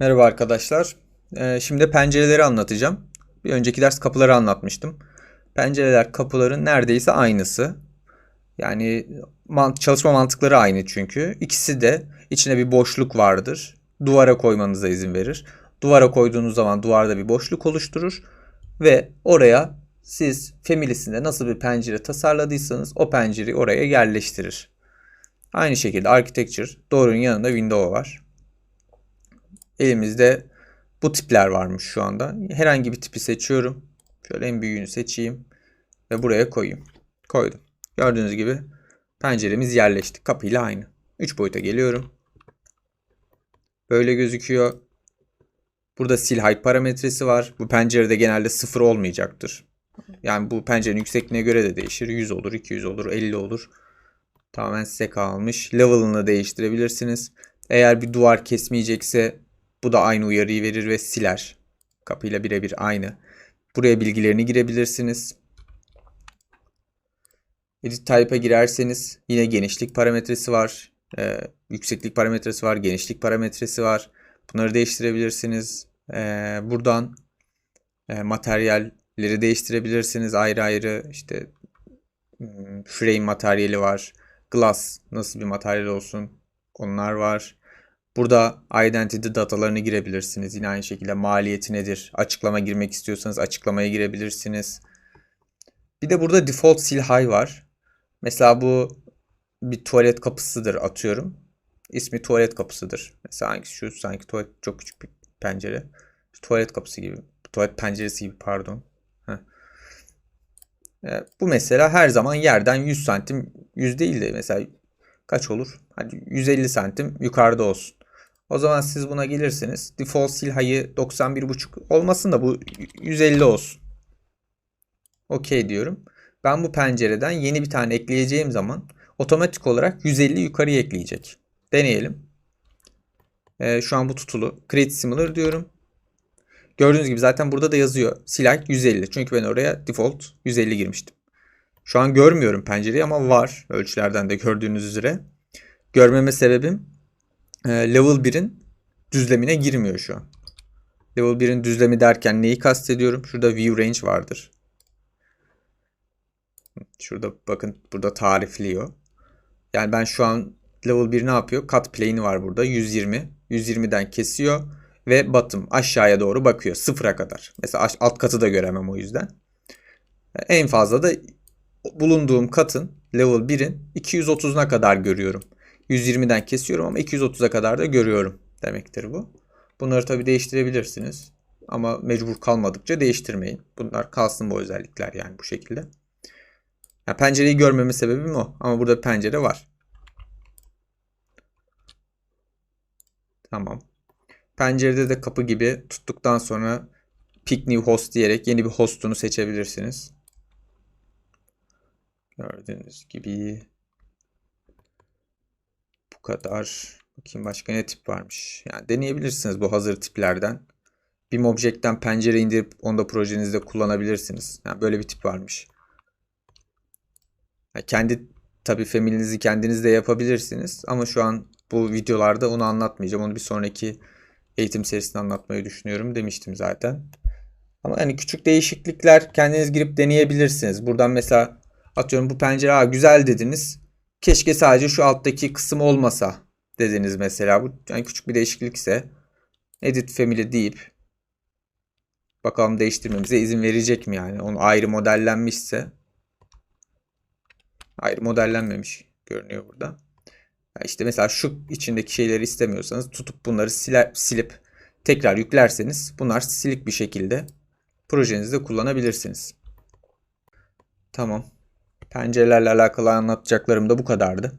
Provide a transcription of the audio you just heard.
Merhaba arkadaşlar. Ee, şimdi pencereleri anlatacağım. Bir önceki ders kapıları anlatmıştım. Pencereler kapıların neredeyse aynısı. Yani çalışma mantıkları aynı çünkü. İkisi de içine bir boşluk vardır. Duvara koymanıza izin verir. Duvara koyduğunuz zaman duvarda bir boşluk oluşturur ve oraya siz family'sinde nasıl bir pencere tasarladıysanız o pencereyi oraya yerleştirir. Aynı şekilde architecture doğrunun yanında window var. Elimizde bu tipler varmış şu anda. Herhangi bir tipi seçiyorum. Şöyle en büyüğünü seçeyim ve buraya koyayım. Koydum. Gördüğünüz gibi penceremiz yerleşti. Kapıyla aynı. 3 boyuta geliyorum. Böyle gözüküyor. Burada sil height parametresi var. Bu pencerede genelde sıfır olmayacaktır. Yani bu pencerenin yüksekliğine göre de değişir. 100 olur, 200 olur, 50 olur. Tamamen size kalmış. Level'ını değiştirebilirsiniz. Eğer bir duvar kesmeyecekse bu da aynı uyarıyı verir ve siler. Kapıyla birebir aynı. Buraya bilgilerini girebilirsiniz. Edit Type'a girerseniz yine genişlik parametresi var. Ee, yükseklik parametresi var. Genişlik parametresi var. Bunları değiştirebilirsiniz. Ee, buradan e, materyalleri değiştirebilirsiniz. Ayrı ayrı işte hmm, frame materyali var. Glass nasıl bir materyal olsun onlar var. Burada identity datalarını girebilirsiniz. Yine aynı şekilde maliyeti nedir? Açıklama girmek istiyorsanız açıklamaya girebilirsiniz. Bir de burada default sil high var. Mesela bu bir tuvalet kapısıdır atıyorum. İsmi tuvalet kapısıdır. Mesela şu sanki tuvalet çok küçük bir pencere. Tuvalet kapısı gibi. Tuvalet penceresi gibi pardon. E, bu mesela her zaman yerden 100 santim 100 değil de mesela kaç olur? Hadi 150 santim yukarıda olsun. O zaman siz buna gelirsiniz. Default sil hayı 91.5 olmasın da bu 150 olsun. Okey diyorum. Ben bu pencereden yeni bir tane ekleyeceğim zaman otomatik olarak 150 yukarıya ekleyecek. Deneyelim. Ee, şu an bu tutulu. Create similar diyorum. Gördüğünüz gibi zaten burada da yazıyor. Select 150. Çünkü ben oraya default 150 girmiştim. Şu an görmüyorum pencereyi ama var. Ölçülerden de gördüğünüz üzere. Görmeme sebebim level 1'in düzlemine girmiyor şu an. Level 1'in düzlemi derken neyi kastediyorum? Şurada view range vardır. Şurada bakın burada tarifliyor. Yani ben şu an level 1 ne yapıyor? Cut plane'i var burada 120. 120'den kesiyor ve bottom aşağıya doğru bakıyor sıfıra kadar. Mesela alt katı da göremem o yüzden. En fazla da bulunduğum katın level 1'in 230'una kadar görüyorum. 120'den kesiyorum ama 230'a kadar da görüyorum demektir bu. Bunları tabi değiştirebilirsiniz. Ama mecbur kalmadıkça değiştirmeyin. Bunlar kalsın bu özellikler yani bu şekilde. Yani pencereyi görmeme sebebim o. Ama burada pencere var. Tamam. Pencerede de kapı gibi tuttuktan sonra pick new host diyerek yeni bir hostunu seçebilirsiniz. Gördüğünüz gibi kadar. Bakayım başka ne tip varmış. Yani deneyebilirsiniz bu hazır tiplerden. Bir objektten pencere indirip onu da projenizde kullanabilirsiniz. Yani böyle bir tip varmış. Yani kendi tabii family'nizi kendiniz de yapabilirsiniz. Ama şu an bu videolarda onu anlatmayacağım. Onu bir sonraki eğitim serisinde anlatmayı düşünüyorum demiştim zaten. Ama yani küçük değişiklikler kendiniz girip deneyebilirsiniz. Buradan mesela atıyorum bu pencere güzel dediniz. Keşke sadece şu alttaki kısım olmasa dediniz mesela. Bu yani küçük bir değişiklik ise edit family deyip bakalım değiştirmemize izin verecek mi yani? Onu ayrı modellenmişse ayrı modellenmemiş görünüyor burada. Yani işte mesela şu içindeki şeyleri istemiyorsanız tutup bunları siler, silip tekrar yüklerseniz bunlar silik bir şekilde projenizde kullanabilirsiniz. Tamam. Pencerelerle alakalı anlatacaklarım da bu kadardı.